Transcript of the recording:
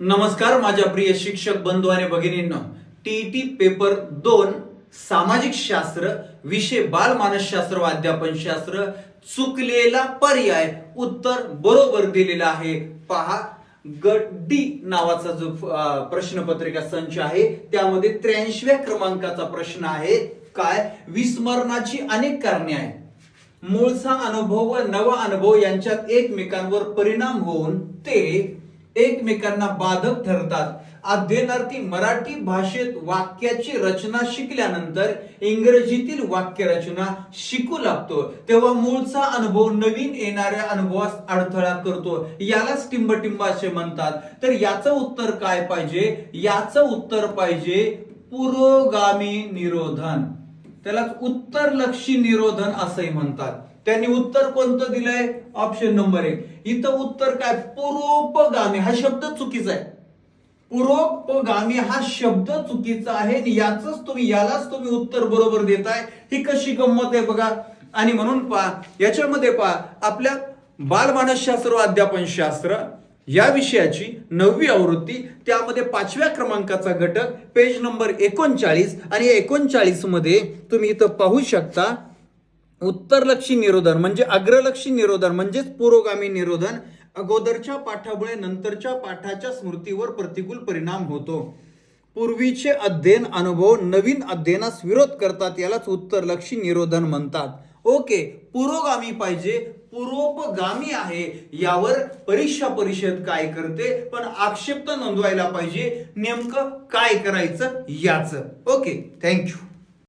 नमस्कार माझ्या प्रिय शिक्षक बंधू आणि भगिनींनो. टीईटी पेपर दोन सामाजिक शास्त्र विषय बाल मानसशास्त्र व अध्यापन शास्त्र चुकलेला पर्याय उत्तर बरोबर दिलेलं आहे. पहा गट डी नावाचा जो प्रश्नपत्रिका संच आहे त्यामध्ये त्र्याऐंशीव्या क्रमांकाचा प्रश्न आहे. काय? विस्मरणाची अनेक कारणे आहेत. मूळचा अनुभव व नवा अनुभव यांच्यात एकमेकांवर परिणाम होऊन ते एकमेकांना बाधक ठरतात. अध्ययनार्थी मराठी भाषेत वाक्याची रचना शिकल्यानंतर इंग्रजीतील वाक्यरचना शिकू लागतो. तेव्हा मूळचा अनुभव नवीन येणाऱ्या अनुभवास अडथळा करतो. यालाच टिंबटिंब असे म्हणतात. तर याचं उत्तर काय पाहिजे? याचं उत्तर पाहिजे पुरोगामी निरोधन. त्यालाच उत्तरलक्षी निरोधन असंही म्हणतात. त्यांनी उत्तर कोणतं दिलंय? ऑप्शन नंबर एक. इथं उत्तर काय? पुरोपगामी. हा शब्द चुकीचा आहे. पूर्वोपगामी हा शब्द चुकीचा आहे आणि याच तुम्ही यालाच तुम्ही उत्तर बरोबर देताय. ही कशी गंमत आहे बघा. आणि म्हणून पहा याच्यामध्ये पहा आपल्या बालमानसशास्त्र व अध्यापन शास्त्र या विषयाची नववी आवृत्ती त्यामध्ये पाचव्या क्रमांकाचा घटक पेज नंबर एकोणचाळीस. आणि एकोणचाळीसमध्ये तुम्ही इथं पाहू शकता उत्तरलक्षी निरोधन म्हणजे अग्रलक्षी निरोधन म्हणजेच पुरोगामी निरोधन अगोदरच्या पाठामुळे नंतरच्या पाठाच्या स्मृतीवर प्रतिकूल परिणाम होतो. पूर्वीचे अध्ययन अनुभव नवीन अध्ययनास विरोध करतात यालाच उत्तरलक्षी निरोधन म्हणतात. ओके पुरोगामी पाहिजे पुरोपगामी आहे यावर परीक्षा परिषद काय करते? पण आक्षेप तर नोंदवायला पाहिजे नेमकं काय करायचं याच. Okay thank you